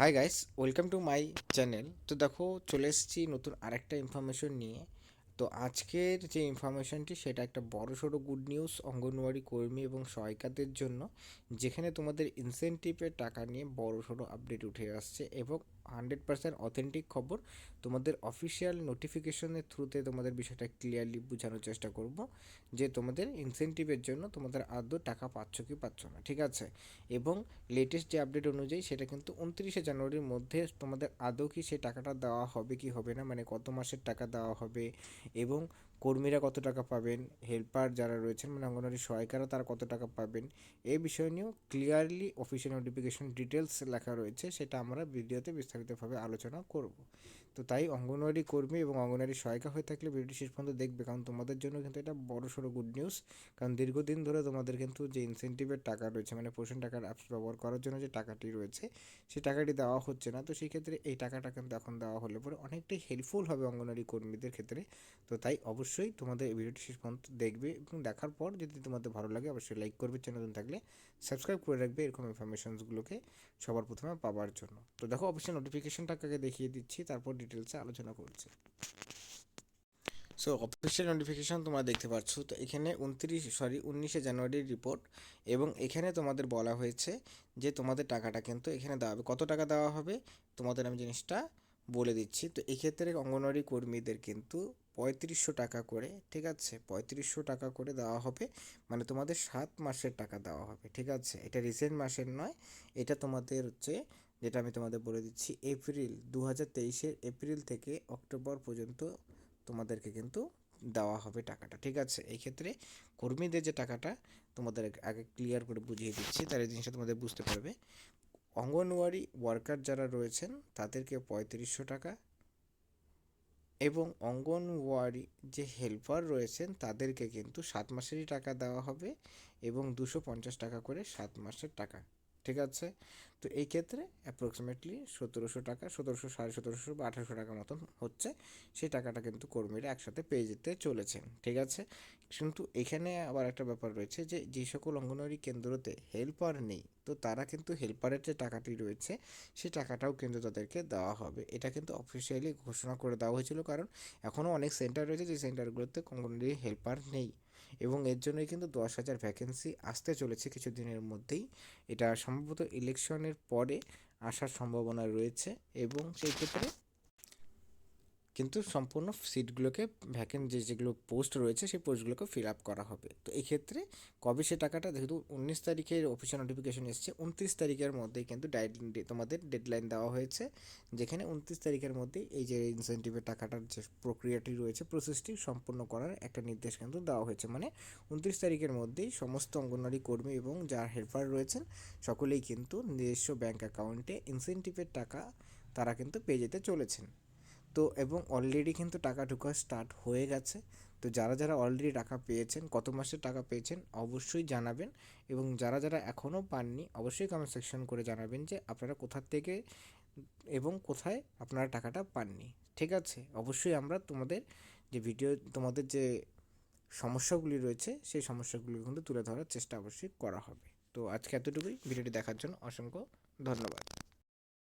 Hi guys welcome to my channel তো দেখো, চলে এসেছি নতুন আরেকটা ইনফরমেশন নিয়ে। তো আজকের যে ইনফরমেশনটি সেটা একটা বড় সড়ো গুড নিউজ অঙ্গনওয়াড়ি কর্মী এবং সহায়িকাদের জন্য, যেখানে তোমাদের ইনসেন্টিভের টাকা নিয়ে বড় সড়ো আপডেট উঠে আসছে এবং হান্ড্রেড পার্সেন্ট অথেন্টিক খবর, তোমাদের অফিসিয়াল নোটিফিকেশনের থ্রুতে তোমাদের বিষয়টা ক্লিয়ারলি বোঝানোর চেষ্টা করব যে তোমাদের ইনসেন্টিভের জন্য তোমাদের আদৌ টাকা পাচ্ছ কি পাচ্ছ না, ঠিক আছে? এবং লেটেস্ট যে আপডেট অনুযায়ী সেটা কিন্তু উনত্রিশে জানুয়ারির মধ্যে তোমাদের আদৌ কি সেই টাকাটা দেওয়া হবে কি হবে না মানে কত মাসের টাকা দেওয়া হবে এবং কর্মীরা কত টাকা পাবেন হেল্পার যারা রয়েছেন মানে অঙ্গনওয়াড়ি সহায়িকারা তারা কত টাকা পাবেন, এই বিষয় নিয়েও ক্লিয়ারলি অফিসিয়াল নোটিফিকেশন ডিটেলস লেখা রয়েছে, সেটা আমরা ভিডিওতে বিস্তারিতভাবে আলোচনা করব। তো তাই অঙ্গনওয়াড়ি কর্মী এবং অঙ্গনওয়াড়ি সহায়িকা হয়ে থাকলে ভিডিওটি শেষ পর্যন্ত দেখবে, কারণ তোমাদের জন্য কিন্তু এটা বড় সড়ো গুড নিউজ কারণ দীর্ঘদিন ধরে তোমাদের কিন্তু যে ইনসেন্টিভের টাকা রয়েছে মানে পোষণ টাকার অ্যাপস ব্যবহার করার জন্য যে টাকাটি রয়েছে, সেই টাকাটি দেওয়া হচ্ছে না। তো সেই ক্ষেত্রে এই টাকাটা কিন্তু এখন দেওয়া হলে পরে অনেকটাই হেল্পফুল হবে অঙ্গনওয়াড়ি কর্মীদের ক্ষেত্রে। তো তাই অবশ্যই তোমাদের এই ভিডিওটি শেষ পর্যন্ত দেখবে এবং দেখার পর যদি তোমাদের ভালো লাগে অবশ্যই লাইক করবে চ্যানেল থাকলে সাবস্ক্রাইব করে রাখবে এরকম ইনফরমেশনসগুলোকে সবার প্রথমে পাওয়ার জন্য। তো দেখো অবশ্যই নোটিফিকেশনটাকে দেখিয়ে দিচ্ছি, তারপর ডিটেলসে আলোচনা করছি। সো অফিসিয়াল নোটিফিকেশান তোমরা দেখতে পাচ্ছ, তো এখানে উনত্রিশ সরি উনিশে জানুয়ারির রিপোর্ট এবং এখানে তোমাদের বলা হয়েছে যে তোমাদের টাকাটা কিন্তু এখানে দেওয়া হবে। কত টাকা দেওয়া হবে? তোমাদের আমি জিনিসটা বলে দিচ্ছি। তো এক্ষেত্রে অঙ্গনওয়াড়ি কর্মীদের কিন্তু পঁয়ত্রিশশো টাকা করে, ঠিক আছে? পঁয়ত্রিশশো টাকা করে দেওয়া হবে মানে তোমাদের সাত মাসের টাকা দেওয়া হবে, ঠিক আছে? এটা রিসেন্ট মাসের নয়, এটা তোমাদের হচ্ছে যেটা আমি তোমাদের বলে দিচ্ছি, এপ্রিল দু হাজার তেইশের এপ্রিল থেকে অক্টোবর পর্যন্ত তোমাদেরকে কিন্তু দেওয়া হবে টাকাটা, ঠিক আছে? এই ক্ষেত্রে কর্মীদের যে টাকাটা তোমাদের আগে ক্লিয়ার করে বুঝিয়ে দিচ্ছি তার এই জিনিসটা তোমাদের বুঝতে পারবে। অঙ্গনওয়াড়ি ওয়ার্কার যারা রয়েছেন, তাদেরকে পঁয়ত্রিশশো টাকা এবং অঙ্গনওয়াড়ি যে হেল্পার রয়েছেন, তাদেরকে কিন্তু সাত মাসেরই টাকা দেওয়া হবে এবং দুশো পঞ্চাশ টাকা করে সাত মাসের টাকা। ঠিক আছে? তো এই ক্ষেত্রে অ্যাপ্রক্সিমেটলি সতেরোশো টাকা, সতেরোশো, সাড়ে সতেরোশো বা আঠারোশো টাকার মতন হচ্ছে। সেই টাকাটা কিন্তু কর্মীরা একসাথে পেয়ে যেতে চলেছেন, ঠিক আছে? কিন্তু এখানে আবার একটা ব্যাপার রয়েছে যে যে সকল অঙ্গনওয়াড়ি কেন্দ্রতে হেল্পার নেই, তো তারা কিন্তু হেল্পারের যে টাকাটি রয়েছে, সেই টাকাটাও কিন্তু তাদেরকে দেওয়া হবে। এটা কিন্তু অফিসিয়ালি ঘোষণা করে দেওয়া হয়েছিল, কারণ এখনও অনেক সেন্টার রয়েছে, যে সেন্টারগুলোতে অঙ্গনওয়াড়ি হেল্পার নেই। এবং এর জন্যই কিন্তু দশ হাজার ভ্যাকেন্সি আসতে চলেছে কিছুদিনের মধ্যেই। এটা সম্ভবত ইলেকশনের পরে আসার সম্ভাবনা রয়েছে এবং সেই ক্ষেত্রে কিন্তু সম্পূর্ণ সিটগুলোকে ভ্যাকেন্ট যে যেগুলো পোস্ট রয়েছে, সেই পোস্টগুলোকে ফিল আপ করা হবে। তো এই ক্ষেত্রে কবে সে টাকাটা, যেহেতু উনিশ তারিখের অফিসিয়াল নোটিফিকেশন এসছে, উনত্রিশ তারিখের মধ্যেই কিন্তু তোমাদের ডেডলাইন দেওয়া হয়েছে। যেখানে উনত্রিশ তারিখের মধ্যেই এই যে ইনসেন্টিভের টাকাটার যে প্রক্রিয়াটি রয়েছে প্রসেসটি সম্পূর্ণ করার একটা নির্দেশ কিন্তু দেওয়া হয়েছে। মানে উনত্রিশ তারিখের মধ্যেই সমস্ত অঙ্গনওয়াড়ি কর্মী এবং যার হেল্পার রয়েছেন, সকলেই কিন্তু নিজস্ব ব্যাঙ্ক অ্যাকাউন্টে ইনসেন্টিভের টাকা তারা কিন্তু পেয়ে যেতে চলেছেন। তো এবং অলরেডি কিন্তু টাকা ঢোকা স্টার্ট হয়ে গেছে। তো যারা যারা অলরেডি টাকা পেয়েছেন, কত মাসের টাকা পেয়েছেন অবশ্যই জানাবেন এবং যারা যারা এখনও পাননি অবশ্যই কমেন্ট সেকশন করে জানাবেন যে আপনারা কোথার থেকে এবং কোথায় আপনারা টাকাটা পাননি। ঠিক আছে? অবশ্যই আমরা তোমাদের যে ভিডিও তোমাদের যে সমস্যাগুলি রয়েছে, সেই সমস্যাগুলি কিন্তু তুলে ধরার চেষ্টা অবশ্যই করা হবে। তো আজকে এতটুকুই। ভিডিওটি দেখার জন্য অসংখ্য ধন্যবাদ।